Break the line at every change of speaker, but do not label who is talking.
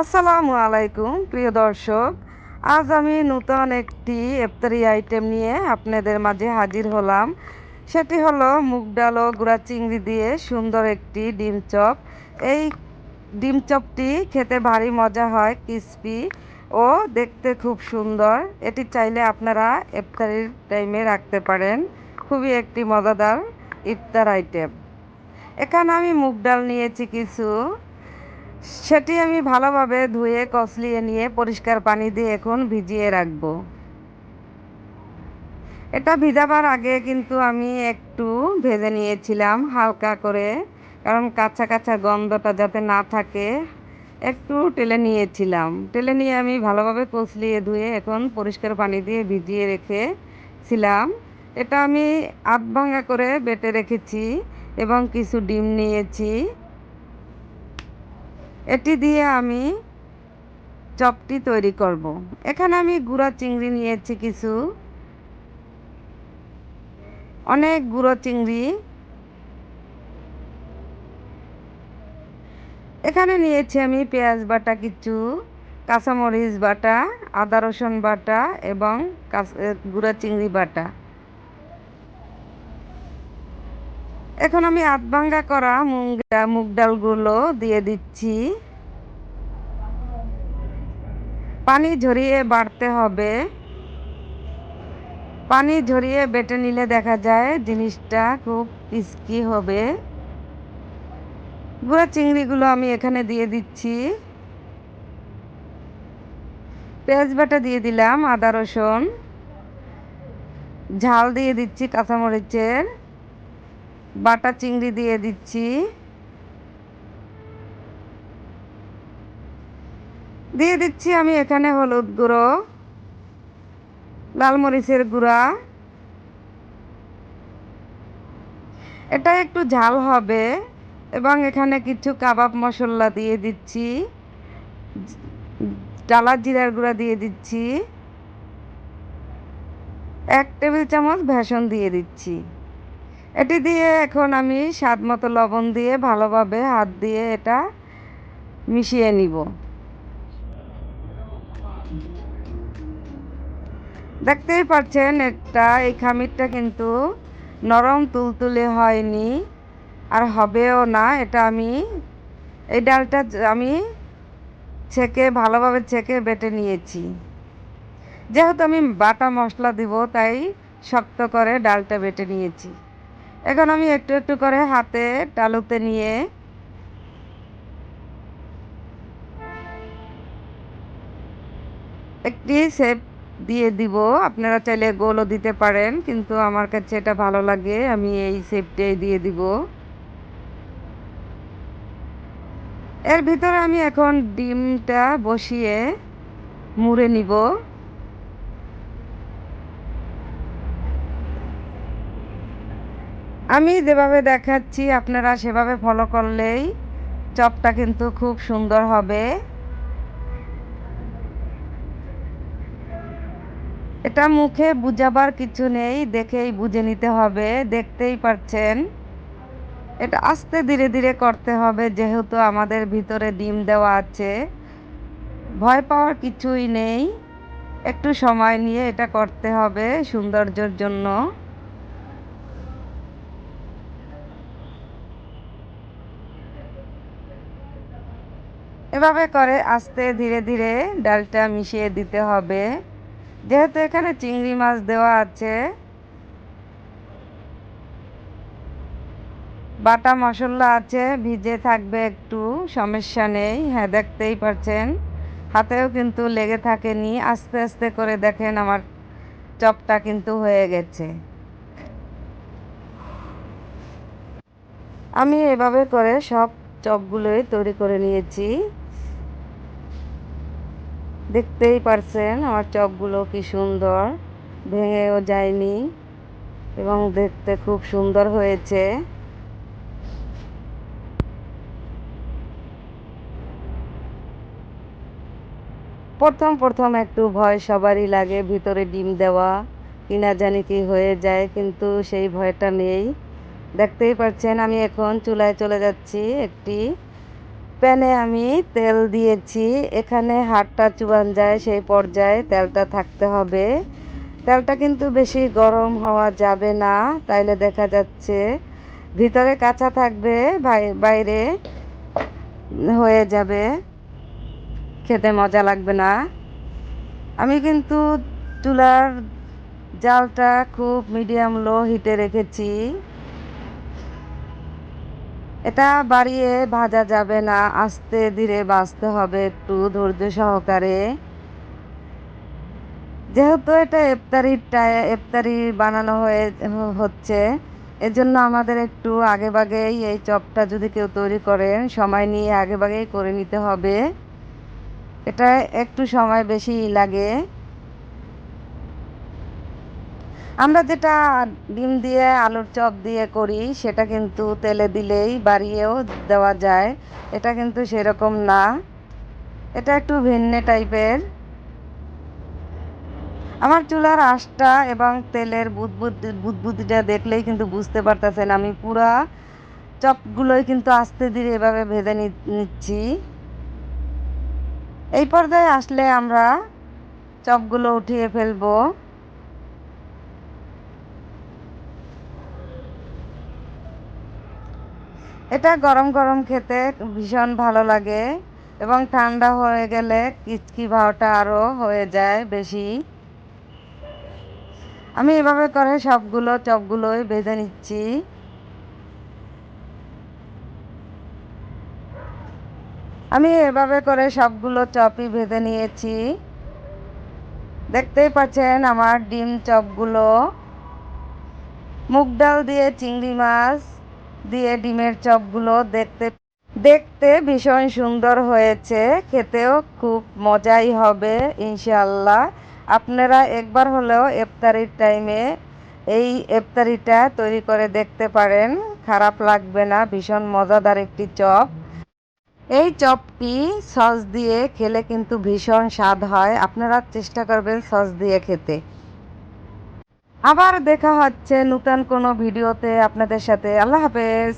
আসসালামু আলাইকুম, প্রিয় দর্শক। আজ আমি নতুন একটি ইফতারি আইটেম নিয়ে আপনাদের মাঝে হাজির হলাম। সেটি হলো মুগ ডাল ও গুঁড়া চিংড়ি দিয়ে সুন্দর একটি ডিম চপ। এই ডিম চপটি খেতে ভারী মজা হয় ক্রিসপি ও দেখতে খুব সুন্দর। এটি চাইলে আপনারা ইফতারির টাইমে রাখতে পারেন। খুবই একটি মজাদার ইফতার আইটেম এখানে আমি মুগ ডাল নিয়েছি কিছু সেটি আমি ভালোভাবে ধুয়ে, কসলিয়ে নিয়ে পরিষ্কার পানি দিয়ে এখন ভিজিয়ে রাখব। এটা ভিজাবার আগে কিন্তু আমি একটু ভেজে নিয়েছিলাম হালকা করে, কারণ কাঁচা কাঁচা গন্ধটা যাতে না থাকে, একটু টেলে নিয়েছিলাম। টেলে নিয়ে আমি ভালোভাবে কচলিয়ে ধুয়ে এখন পরিষ্কার পানি দিয়ে ভিজিয়ে রেখেছিলাম। এটা আমি আধ ভাঙা করে বেটে রেখেছি এবং কিছু ডিম নিয়েছি। এটি দিয়ে আমি চপটি তৈরি করব। এখানে আমি গুঁড়া চিংড়ি নিয়েছি কিছু। অনেক গুঁড়ো চিংড়ি। এখানে নিয়েছি আমি পেঁয়াজ বাটা কিছু, কাঁচামরিচ বাটা, আদা রসুন বাটা এবং গুঁড়া চিংড়ি বাটা। এখন আমি আধ ভাঙ্গা করা মুগ মুগ ডালগুলো দিয়ে দিচ্ছি। পানি ঝরিয়ে বাড়তে হবে। পানি ঝরিয়ে বেটে নিলে দেখা যায় জিনিসটা খুব পিসকি হবে। গুঁড়া চিংড়িগুলো আমি এখানে দিয়ে দিচ্ছি। পেঁয়াজ বাটা দিয়ে দিলাম, আদা রসুন। ঝাল দিয়ে দিচ্ছি কাঁচামরিচের। বাটা চিংড়ি দিয়ে দিচ্ছি। দিয়ে দিচ্ছি আমি এখানে হলুদ গুঁড়ো, লাল মরিচের গুঁড়া। এটা একটু ঝাল হবে, এবং এখানে কিছু কাবাব মশলা দিয়ে দিচ্ছি। ডালা জিরার গুঁড়া দিয়ে দিচ্ছি। এক টেবিল চামচ ভেষণ দিয়ে দিচ্ছি। এটি দিয়ে এখন আমি স্বাদ মতো লবণ দিয়ে ভালোভাবে হাত দিয়ে এটা মিশিয়ে নিব। দেখতেই পাচ্ছেন, এটা এই খামিরটা কিন্তু নরম তুলতুলে হয়নি আর হবেও না। এটা আমি, এই ডালটা আমি ছেঁকে, ভালোভাবে ছেঁকে বেটে নিয়েছি। যেহেতু আমি বাটা মশলা দিব, তাই শক্ত করে ডালটা বেটে নিয়েছি। এখন আমি একটু একটু করে হাতে টালুতে নিয়ে একটি শেপ দিয়ে দিব। আপনারা চাইলে গোলও দিতে পারেন, কিন্তু আমার কাছে এটা ভালো লাগে। আমি এই শেপটাই দিয়ে দিব। এর ভিতরে আমি এখন ডিমটা বসিয়ে মুড়ে নিব। আমি যেভাবে দেখাচ্ছি, আপনারা সেভাবে ফলো করলেই চপটা কিন্তু খুব সুন্দর হবে। এটা মুখে বুঝাবার কিছু নেই, দেখেই বুঝে নিতে হবে, দেখতেই পারছেন। এটা আস্তে ধীরে ধীরে করতে হবে, যেহেতু আমাদের ভিতরে ডিম দেওয়া আছে। ভয় পাওয়ার কিছুই নেই। একটু সময় নিয়ে এটা করতে হবে, সৌন্দর্যের জন্য। এভাবে করে আস্তে ধীরে ধীরে ডালটা মিশিয়ে দিতে হবে। যেহেতু এখানে চিংড়ি মাছ দেওয়া আছে, বাটা মশলা আছে, ভিজে থাকবে একটু, সমস্যা নেই। হ্যাঁ দেখতেই পারছেন। হাতেও কিন্তু লেগে থাকেনি। আস্তে আস্তে করে দেখেন আমার চপটা কিন্তু হয়ে গেছে। আমি এভাবে করে সব চপগুলোই তৈরি করে নিয়েছি। দেখতেই পারছেন আমার চপগুলো কি সুন্দর। ভেঙেও যায়নি এবং দেখতে খুব সুন্দর হয়েছে। প্রথম প্রথম একটু ভয় সবারই লাগে ভিতরে ডিম দেওয়া কিনা জানি কি হয়ে যায়, কিন্তু সেই ভয়টা নেই। দেখতেই পাচ্ছেন আমি এখন চুলায় চলে যাচ্ছি একটি প্যানে আমি তেল দিয়েছি। এখানে হাতটা চুবান যায় সেই পর্যায়ে তেলটা থাকতে হবে। তেলটা কিন্তু বেশি গরম হওয়া যাবে না, তাইলে দেখা যাচ্ছে ভিতরে কাঁচা থাকবে বাইরে হয়ে যাবে। খেতে মজা লাগবে না। আমি কিন্তু চুলার জালটা খুব মিডিয়াম লো হিটে রেখেছি। এটা বাড়িয়ে ভাজা যাবে না, আস্তে ধীরে বাঁচতে হবে একটু ধৈর্য সহকারে। যেহেতু এটা ইফতারির টাই- ইফতারি বানানো হয়ে, হচ্ছে, এজন্য আমাদের একটু আগে ভাগেই এই চপটা যদি কেউ তৈরি করেন, সময় নিয়ে আগে ভাগেই করে নিতে হবে। এটা একটু সময় বেশি লাগে। আমরা যেটা ডিম দিয়ে, আলুর চপ দিয়ে করি, সেটা কিন্তু তেলে দিলেই বাড়িয়েও দেওয়া যায়। এটা কিন্তু সেরকম না। এটা একটু ভিন্ন টাইপের। আমার চুলার আঁশটা এবং তেলের বুদবুদ, বুদবুদিটা দেখলেই কিন্তু বুঝতে পারতেছেন, আমি পুরা চপগুলোই কিন্তু আস্তে ধীরে এভাবে ভেজে নিচ্ছি। এই পর্যায়ে আসলে আমরা চপগুলো উঠিয়ে ফেলব। এটা গরম গরম খেতে ভীষণ ভালো লাগে এবং ঠান্ডা হয়ে গেলে কিচকি ভাওটা আরও হয়ে যায় বেশি। আমি এভাবে করে সবগুলো চপগুলোই বেঁধে নিচ্ছি। আমি এভাবে করে সবগুলো চপই ভেজে নিয়েছি। দেখতেই পাচ্ছেন আমার ডিম চপগুলো। মুগ ডাল দিয়ে চিংড়ি মাছ। দিয়ে ডিমের চপগুলো দেখতে দেখতে ভীষণ সুন্দর হয়েছে। খেতেও খুব মজাই হবে ইনশাল্লাহ আপনারা একবার হলেও এফতারির টাইমে এই এফতারিটা তৈরি করে দেখতে পারেন। খারাপ লাগবে না, ভীষণ মজাদার একটি চপ। এই চপটি সস দিয়ে খেলে কিন্তু ভীষণ স্বাদ হয়। আপনারা চেষ্টা করবেন সস দিয়ে খেতে। আবার দেখা হচ্ছে নতুন কোনো ভিডিওতে আপনাদের সাথে। আল্লাহ হাফেজ।